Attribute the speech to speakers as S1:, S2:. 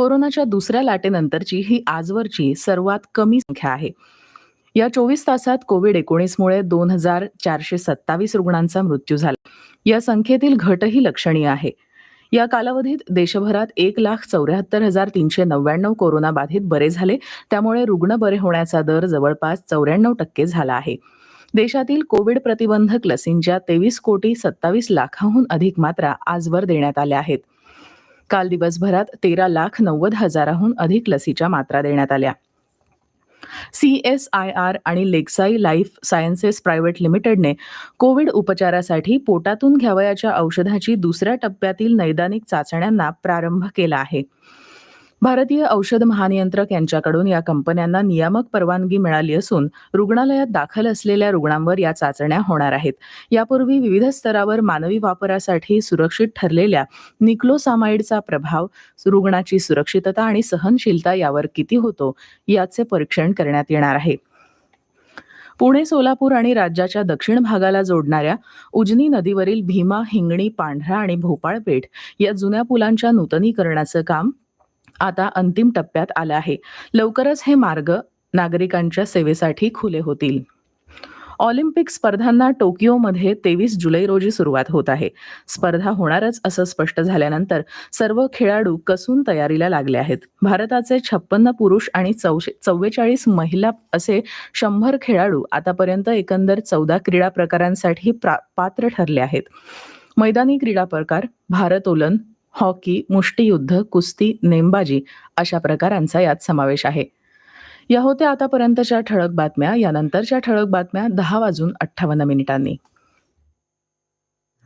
S1: कोरोनाच्या दुसऱ्या लाटेनंतरची ही आजवरची सर्वात कमी संख्या आहे. या चोवीस तासात कोविड एकोणीसमुळे दोन हजार चारशे सत्तावीस रुग्णांचा मृत्यू झाला. या संख्येतील घटही लक्षणीय आहे. या कालावधीत देशभरात एक लाख चौऱ्याहत्तर हजार तीनशे नव्याण्णव कोरोना बाधित बरे झाले. त्यामुळे रुग्ण बरे होण्याचा दर जवळपास चौऱ्याण्णव टक्के झाला आहे. देशातील कोविड प्रतिबंधक लसींच्या तेवीस कोटी सत्तावीस लाखाहून अधिक मात्रा आजवर देण्यात आल्या आहेत. काल दिवसभरात तेरा लाख नव्वद हजाराहून अधिक लसीच्या मात्रा देण्यात आल्या. सी एस आय आर आणि लेक्साई लाईफ सायन्सेस प्रायव्हेट लिमिटेडने कोविड उपचारासाठी पोटातून घ्यावयाच्या औषधाची दुसऱ्या टप्प्यातील नैदानिक चाचण्यांना प्रारंभ केला आहे. भारतीय औषध महानियंत्रक यांच्याकडून या कंपन्यांना नियामक परवानगी मिळाली असून रुग्णालयात दाखल असलेल्या रुग्णांवर या चाचण्या होणार आहेत. यापूर्वी विविध स्तरावर मानवी वापरासाठी सुरक्षित ठरलेल्या निक्लोसामाइडचा प्रभाव रुग्णाची सुरक्षितता आणि सहनशीलता यावर किती होतो याचे परीक्षण करण्यात येणार आहे. पुणे सोलापूर आणि राज्याच्या दक्षिण भागाला जोडणाऱ्या उजनी नदीवरील भीमा हिंगणी पांढरा आणि भोपाळपेठ या जुन्या पुलांच्या नूतनीकरणाचं काम आता अंतिम टप्प्यात आलं आहे. लवकरच हे मार्ग नागरिकांच्या सेवेसाठी खुले होतील. ऑलिम्पिक स्पर्धांना टोकियोमध्ये तेवीस जुलै रोजी सुरुवात होत आहे. स्पर्धा होणारच असं स्पष्ट झाल्यानंतर सर्व खेळाडू कसून तयारीला लागले आहेत. भारताचे छप्पन्न पुरुष आणि चौशे चव्वेचाळीस महिला असे शंभर खेळाडू आतापर्यंत एकंदर चौदा क्रीडा प्रकारांसाठी प्रा पात्र ठरले आहेत. मैदानी क्रीडा प्रकार भारोत्तोलन हॉकी मुष्टियुद्ध कुस्ती नेमबाजी अशा प्रकारांचा यात समावेश आहे. या होत्या आतापर्यंतच्या ठळक बातम्या यानंतरच्या ठळक बातम्या दहा वाजून अठ्ठावन्न मिनिटांनी.